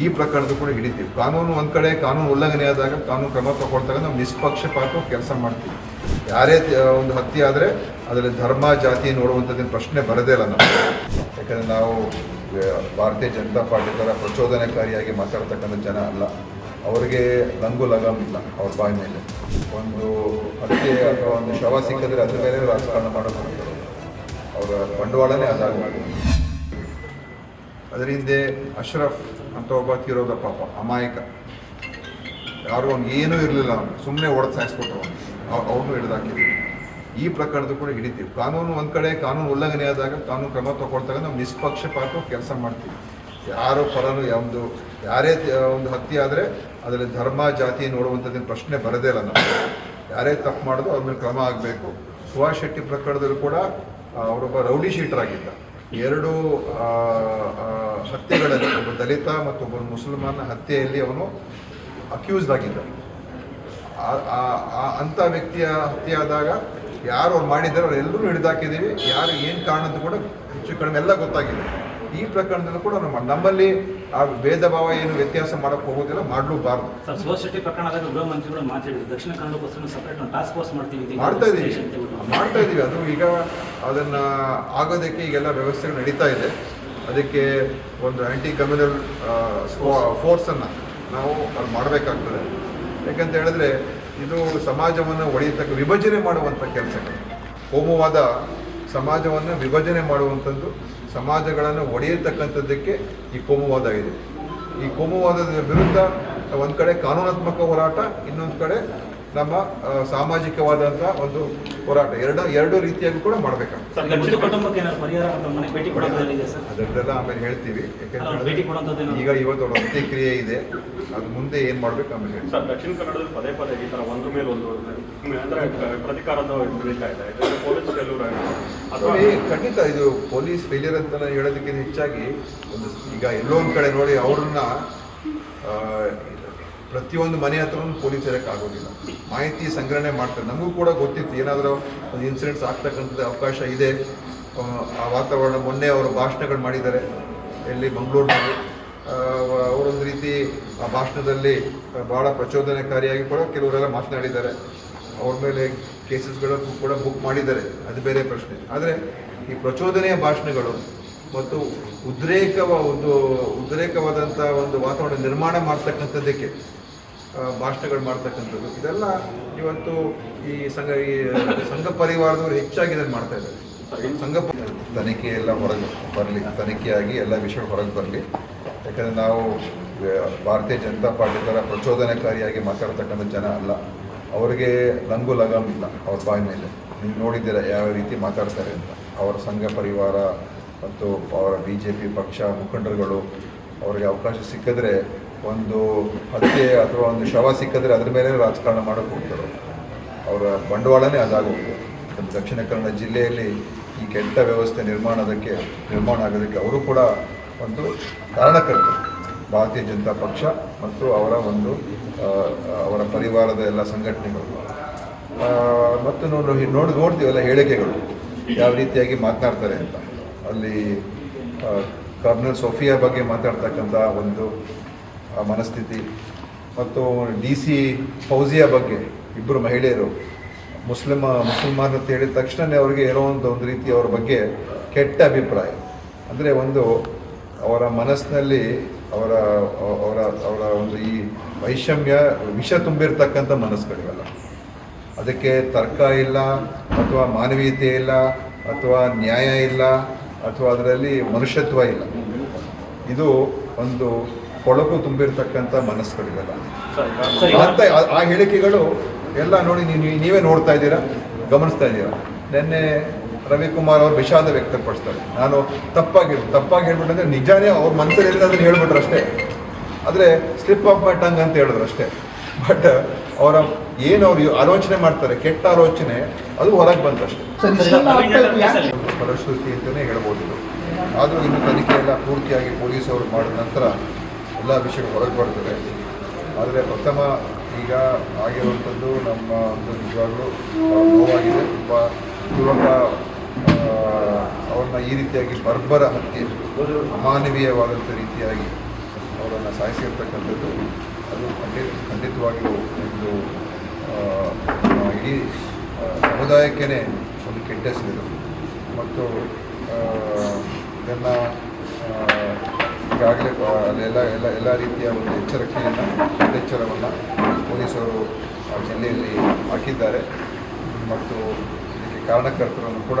ಈ ಪ್ರಕರಣದ ಕೂಡ ಹಿಡಿತೀವಿ. ಕಾನೂನು ಒಂದು ಕಡೆ, ಕಾನೂನು ಉಲ್ಲಂಘನೆ ಆದಾಗ ಕಾನೂನು ಕ್ರಮ ತಗೊಳ್ತಾಗ ನಾವು ನಿಷ್ಪಕ್ಷಪಾತ ಕೆಲಸ ಮಾಡ್ತೀವಿ. ಯಾರೇ ಒಂದು ಹತ್ಯೆ ಆದರೆ ಅದರಲ್ಲಿ ಧರ್ಮ, ಜಾತಿ ನೋಡುವಂಥದ್ದೇನು ಪ್ರಶ್ನೆ ಬರದೇ ಇಲ್ಲ ನಾವು ಯಾಕಂದರೆ ನಾವು ಭಾರತೀಯ ಜನತಾ ಪಾರ್ಟಿ ಥರ ಪ್ರಚೋದನಕಾರಿಯಾಗಿ ಮಾತಾಡ್ತಕ್ಕಂಥ ಜನ ಅಲ್ಲ. ಅವರಿಗೆ ಲಂಗು ಲಗಾಮ್ ಇಲ್ಲ ಅವ್ರ ಬಾಯಿ ಮೇಲೆ. ಒಂದು ಹತ್ಯೆ ಅಥವಾ ಒಂದು ಶವ ಸಿಕ್ಕಿದ್ರೆ ಅದ್ರ ಮೇಲೆ ರಾಜಕಾರಣ ಮಾಡೋದು ಅವರ ಬಂಡವಾಳನೇ ಅದಾಗಬಾರ್ದು ಅದರ ಹಿಂದೆ ಅಶ್ರಫ್ ಅಂತ ಒಬ್ಬ ತೀರೋದ ಪಾಪ, ಅಮಾಯಕ. ಯಾರು ಅವ್ನು ಏನೂ ಇರಲಿಲ್ಲ ಅವನು ಸುಮ್ಮನೆ ಹೊಡೆದು ಸಾಯಿಸ್ಬಿಟ್ಟು ಅವನು. ಅವ್ರನ್ನೂ ಹಿಡಿದಾಕಿದ್ವಿ ಈ ಪ್ರಕರಣದ ಕೂಡ ಹಿಡಿತೀವಿ. ಕಾನೂನು ಒಂದು ಕಡೆ, ಕಾನೂನು ಉಲ್ಲಂಘನೆ ಆದಾಗ ಕಾನೂನು ಕ್ರಮ ತಗೊಳ್ತಾಗ ನಾವು ನಿಷ್ಪಕ್ಷಪಾತ ಕೆಲಸ ಮಾಡ್ತೀವಿ. ಯಾರು ಪರನು ಒಂದು ಯಾರೇ ಒಂದು ಹತ್ಯೆ ಆದರೆ ಅದರಲ್ಲಿ ಧರ್ಮ, ಜಾತಿ ನೋಡುವಂಥದ್ದೇನು ಪ್ರಶ್ನೆ ಬರದೇ ಇಲ್ಲ ನಾವು ಯಾರೇ ತಪ್ಪು ಮಾಡೋದು ಅವ್ರ ಮೇಲೆ ಕ್ರಮ ಆಗಬೇಕು. ಸುಭಾಷ್ ಶೆಟ್ಟಿ ಪ್ರಕರಣದಲ್ಲೂ ಕೂಡ ಅವರೊಬ್ಬ ರೌಡಿ ಶೀಟರ್ ಆಗಿದ್ದ ಎರಡು ಹತ್ಯೆಗಳಲ್ಲಿ ಒಬ್ಬ ದಲಿತ ಮತ್ತು ಒಬ್ಬ ಮುಸಲ್ಮಾನ ಹತ್ಯೆಯಲ್ಲಿ ಅವನು ಅಕ್ಯೂಸ್ಡ್ ಆಗಿದ್ದ ಅಂಥ ವ್ಯಕ್ತಿಯ ಹತ್ಯೆ ಆದಾಗ ಯಾರು ಅವ್ರು ಮಾಡಿದ್ದಾರೆ ಅವ್ರು ಎಲ್ಲರೂ ಹಿಡಿದಾಕಿದ್ದೀವಿ ಯಾರು ಏನು ಕಾರಣ ಕೂಡ ಹೆಚ್ಚು ಕಡಿಮೆ ಎಲ್ಲ ಗೊತ್ತಾಗಿದೆ ಈ ಪ್ರಕರಣದಲ್ಲೂ ಕೂಡ ನಮ್ಮ ನಮ್ಮಲ್ಲಿ ಆ ಭೇದ ಭಾವ ಏನು ವ್ಯತ್ಯಾಸ ಮಾಡಕ್ಕೆ ಹೋಗೋದಿಲ್ಲ ಮಾಡಲೂಬಾರ್ದು. ಸರ್ ಸುಭಾಷ್ ಪ್ರಕರಣ ಗೃಹ ಮಂತ್ರಿಗಳು ಮಾತಾಡಿದ್ರು. ದಕ್ಷಿಣ ಕನ್ನಡಕ್ಕೋಸ್ಕರ ಸಪರೇಟ್ ಟಾಸ್ಕ್ ಫೋರ್ಸ್ ಮಾಡ್ತೀವಿ ಮಾಡ್ತಾ ಇದೀವಿ. ಮಾಡ್ತಾ ಇದೀವಿ. ಅದು ಈಗ ಅದನ್ನ ಆಗೋದಕ್ಕೆ ಈಗೆಲ್ಲ ವ್ಯವಸ್ಥೆಗಳು ನಡೀತಾ ಇದೆ. ಅದಕ್ಕೆ ಒಂದು ಆಂಟಿ ಕಮ್ಯುನಲ್ ಫೋರ್ಸನ್ನು ನಾವು ಅದು ಮಾಡಬೇಕಾಗ್ತದೆ. ಯಾಕಂತ ಹೇಳಿದ್ರೆ ಇದು ಸಮಾಜವನ್ನು ಒಡೆಯತಕ್ಕ ವಿಭಜನೆ ಮಾಡುವಂಥ ಕೆಲಸಗಳು. ಕೋಮುವಾದ ಸಮಾಜವನ್ನು ವಿಭಜನೆ ಮಾಡುವಂಥದ್ದು ಸಮಾಜಗಳನ್ನು ಒಡೆಯತಕ್ಕಂಥದ್ದಕ್ಕೆ ಈ ಕೋಮುವಾದ ಇದೆ. ಈ ಕೋಮುವಾದದ ವಿರುದ್ಧ ಒಂದು ಕಡೆ ಕಾನೂನಾತ್ಮಕ ಹೋರಾಟ ಇನ್ನೊಂದು ಕಡೆ ನಮ್ಮ ಸಾಮಾಜಿಕವಾದಂತಹ ಸಾಮಾಜಿಕವಾದಂಥ ಒಂದು ಹೋರಾಟ. ಎರಡು ಎರಡು ರೀತಿಯಾಗಿ ಕೂಡ ಮಾಡಬೇಕಾಗುತ್ತೆ. ಅದರದ್ದೆಲ್ಲ ಆಮೇಲೆ ಹೇಳ್ತೀವಿ. ಯಾಕೆಂದ್ರೆ ಈಗ ಇವತ್ತು ಒಂದು ಪ್ರತಿಕ್ರಿಯೆ ಇದೆ. ಅದು ಮುಂದೆ ಏನ್ ಮಾಡ್ಬೇಕು ಆಮೇಲೆ ಹೇಳಿ ಸರ್ ದಕ್ಷಿಣ ಕನ್ನಡದಲ್ಲಿ ಪದೇ ಪದೇ ಈ ತರ ಒಂದ್ರ ಮೇಲೆ ಒಂದು ಅಂದ್ರೆ ಪ್ರತಿಕಾರದ ಬೆಳೀತಾ ಇದೆ. ಅಥವಾ ಖಂಡಿತ ಇದು ಪೊಲೀಸ್ ಫೇಲಿಯರ್ ಅಂತ ಹೇಳೋದಕ್ಕಿಂತ ಹೆಚ್ಚಾಗಿ ಒಂದು ಈಗ ಎಲ್ಲೋ ಒಂದು ಕಡೆ ನೋಡಿ ಅವ್ರನ್ನ ಪ್ರತಿಯೊಂದು ಮನೆ ಹತ್ರ ಪೊಲೀಸ್ ಇರಕ್ಕೆ ಆಗೋದಿಲ್ಲ. ಮಾಹಿತಿ ಸಂಗ್ರಹಣೆ ಮಾಡ್ತಾರೆ. ನಮಗೂ ಕೂಡ ಗೊತ್ತಿತ್ತು. ಏನಾದರೂ ಒಂದು ಇನ್ಸಿಡೆಂಟ್ಸ್ ಆಗ್ತಕ್ಕಂಥ ಅವಕಾಶ ಇದೆ. ಆ ವಾತಾವರಣ ಮೊನ್ನೆ ಅವರು ಭಾಷಣಗಳು ಮಾಡಿದ್ದಾರೆ. ಇಲ್ಲಿ ಮಂಗಳೂರಿನಲ್ಲಿ. ಅವರೊಂದು ರೀತಿ ಆ ಭಾಷಣದಲ್ಲಿ ಭಾಳ ಪ್ರಚೋದನಕಾರಿಯಾಗಿ ಕೂಡ ಕೆಲವರೆಲ್ಲ ಮಾತನಾಡಿದ್ದಾರೆ. ಅವ್ರ ಮೇಲೆ ಕೇಸಸ್ಗಳನ್ನು ಕೂಡ ಬುಕ್ ಮಾಡಿದ್ದಾರೆ. ಅದು ಬೇರೆ ಪ್ರಶ್ನೆ. ಆದರೆ ಈ ಪ್ರಚೋದನೆಯ ಭಾಷಣಗಳು ಮತ್ತು ಉದ್ರೇಕವ ಒಂದು ಉದ್ರೇಕವಾದಂಥ ಒಂದು ವಾತಾವರಣ ನಿರ್ಮಾಣ ಮಾಡ್ತಕ್ಕಂಥದ್ದಕ್ಕೆ ಭಾಷಣಗಳು ಮಾಡ್ತಕ್ಕಂಥದ್ದು. ಇದೆಲ್ಲ ಇವತ್ತು ಈ ಸಂಘ ಈ, ಸಂಘ ಪರಿವಾರದವರು ಹೆಚ್ಚಾಗಿ ಇದನ್ನು ಮಾಡ್ತಾ ಇದ್ದಾರೆ. ಸಂಘ ತನಿಖೆ ಎಲ್ಲ ಹೊರಗೆ ಬರಲಿ, ತನಿಖೆಯಾಗಿ ಎಲ್ಲ ವಿಷಯ ಹೊರಗೆ ಬರಲಿ. ಯಾಕಂದರೆ ನಾವು ಭಾರತೀಯ ಜನತಾ ಪಾರ್ಟಿ ಥರ ಪ್ರಚೋದನಕಾರಿಯಾಗಿ ಮಾತಾಡ್ತಕ್ಕಂಥ ಜನ ಅಲ್ಲ. ಅವರಿಗೆ ಲಂಗು ಲಗಾಮ್ ಇಲ್ಲ ಅವ್ರ ಬಾಯಿ ಮೇಲೆ. ನೀವು ನೋಡಿದ್ದೀರ ಯಾವ ರೀತಿ ಮಾತಾಡ್ತಾರೆ ಅಂತ. ಅವರ ಸಂಘ ಪರಿವಾರ ಮತ್ತು ಅವರ ಬಿ ಜೆ ಪಿ ಪಕ್ಷ ಮುಖಂಡರುಗಳು ಅವರಿಗೆ ಅವಕಾಶ ಸಿಕ್ಕಿದ್ರೆ ಒಂದು ಹತ್ಯೆ ಅಥವಾ ಒಂದು ಶವ ಸಿಕ್ಕಿದ್ರೆ ಅದ್ರ ಮೇಲೆ ರಾಜಕಾರಣ ಮಾಡೋಕ್ಕೆ ಹೋಗ್ತಾರೆ. ಅವರ ಬಂಡವಾಳನೇ ಅದಾಗೋಗ್ತದೆ ನಮ್ಮ ದಕ್ಷಿಣ ಕನ್ನಡ ಜಿಲ್ಲೆಯಲ್ಲಿ ಈ ಕೆಟ್ಟ ವ್ಯವಸ್ಥೆ ನಿರ್ಮಾಣದಕ್ಕೆ, ನಿರ್ಮಾಣ ಆಗೋದಕ್ಕೆ ಅವರು ಕೂಡ ಒಂದು ಕಾರಣಕರ್ತರು. ಭಾರತೀಯ ಜನತಾ ಪಕ್ಷ ಮತ್ತು ಅವರ ಒಂದು ಅವರ ಪರಿವಾರದ ಎಲ್ಲ ಸಂಘಟನೆಗಳು. ಮತ್ತು ನೋಡಿ ನೋಡಿ, ನೋಡ್ತೀವಲ್ಲ ಹೇಳಿಕೆಗಳು, ಯಾವ ರೀತಿಯಾಗಿ ಮಾತನಾಡ್ತಾರೆ ಅಂತ. ಅಲ್ಲಿ ಕರ್ನಲ್ ಸೋಫಿಯಾ ಬಗ್ಗೆ ಮಾತಾಡ್ತಕ್ಕಂಥ ಒಂದು ಮನಸ್ಥಿತಿ, ಮತ್ತು ಡಿ ಸಿ ಫೌಜಿಯಾ ಬಗ್ಗೆ ಇಬ್ಬರು ಮಹಿಳೆಯರು, ಮುಸ್ಲಿಮ, ಮುಸಲ್ಮಾನ್ ಅಂತ ಹೇಳಿದ ತಕ್ಷಣವೇ ಅವರಿಗೆ ಇರೋ ಒಂದು ಒಂದು ರೀತಿ ಅವರ ಬಗ್ಗೆ ಕೆಟ್ಟ ಅಭಿಪ್ರಾಯ. ಅಂದರೆ ಒಂದು ಅವರ ಮನಸ್ಸಿನಲ್ಲಿ ಅವರ ಅವರ ಅವರ ಒಂದು ಈ ವೈಷಮ್ಯ, ವಿಷ ತುಂಬಿರ್ತಕ್ಕಂಥ ಮನಸ್ಸುಗಳಿವೆಲ್ಲ. ಅದಕ್ಕೆ ತರ್ಕ ಇಲ್ಲ, ಅಥವಾ ಮಾನವೀಯತೆ ಇಲ್ಲ, ಅಥವಾ ನ್ಯಾಯ ಇಲ್ಲ, ಅಥವಾ ಅದರಲ್ಲಿ ಮನುಷ್ಯತ್ವ ಇಲ್ಲ. ಇದು ಒಂದು ಕೊಳಕು ತುಂಬಿರ್ತಕ್ಕಂಥ ಮನಸ್ಸುಗಳಿವೆಲ್ಲ. ಅಂತ ಆ ಹೇಳಿಕೆಗಳು ಎಲ್ಲ ನೋಡಿ ನೀವು, ನೀವೇ ನೋಡ್ತಾ ಇದ್ದೀರಾ? ಗಮನಿಸ್ತಾ ಇದ್ದೀರಾ? ನಿನ್ನೆ ರವಿಕುಮಾರ್ ಅವರು ವಿಷಾದ ವ್ಯಕ್ತಪಡಿಸ್ತಾರೆ. ನಾನು ತಪ್ಪಾಗಿ ತಪ್ಪಾಗಿ ಹೇಳ್ಬಿಟ್ಟಂದ್ರೆ ನಿಜಾನೇ ಅವ್ರ ಮನಸ್ಸಲ್ಲಿ ಅಂದ್ರೆ ಅದನ್ನ ಹೇಳ್ಬಿಟ್ರು ಅಷ್ಟೇ. ಆದರೆ ಸ್ಲಿಪ್ ಆಫ್ ಮೈ ಟಂಗ್ ಅಂತ ಹೇಳಿದ್ರು ಅಷ್ಟೇ. ಬಟ್ ಅವರ ಏನು ಅವ್ರು ಆಲೋಚನೆ ಮಾಡ್ತಾರೆ ಕೆಟ್ಟ ಆಲೋಚನೆ ಅದು ಹೊರಗೆ ಬಂತಷ್ಟೇ ಫಲಶ್ರುತಿ ಅಂತಲೇ ಹೇಳ್ಬೋದು ಆದರೂ ಇನ್ನು ತನಿಖೆ ಎಲ್ಲ ಪೂರ್ತಿಯಾಗಿ ಪೊಲೀಸವರು ಮಾಡಿದ ನಂತರ ಎಲ್ಲ ವಿಷಯಗಳು ಹೊರಗೆ ಬರ್ತದೆ ಆದರೆ ಪ್ರಥಮ ಈಗ ಆಗಿರುವಂಥದ್ದು ನಮ್ಮ ಒಂದು ನಿಜವಾಗ್ಲೂ ನೋವಾಗಿದೆ ತುಂಬ ಯುವಕ ಅವ್ರನ್ನ ಈ ರೀತಿಯಾಗಿ ಬರ್ಬರ ಹತ್ಯೆ ಅಮಾನವೀಯವಾದಂಥ ರೀತಿಯಾಗಿ ಅವರನ್ನು ಸಾಯಿಸಿರ್ತಕ್ಕಂಥದ್ದು ಅದು ಖಂಡಿತ, ಖಂಡಿತವಾಗಿಯೂ ಒಂದು ಇಡೀ ಸಮುದಾಯಕ್ಕೇ ಒಂದು ಕೆಟ್ಟ ಹೆಸರಿದು. ಮತ್ತು ಇದನ್ನು ಈಗಾಗಲೇ ಅಲ್ಲೆಲ್ಲ ಎಲ್ಲ ಎಲ್ಲ ರೀತಿಯ ಒಂದು ಎಚ್ಚರಿಕೆಯನ್ನು ಎಚ್ಚರವನ್ನು ಪೊಲೀಸರು ಆ ಜಿಲ್ಲೆಯಲ್ಲಿ ಹಾಕಿದ್ದಾರೆ. ಮತ್ತು ಇದಕ್ಕೆ ಕಾರಣಕರ್ತರನ್ನು ಕೂಡ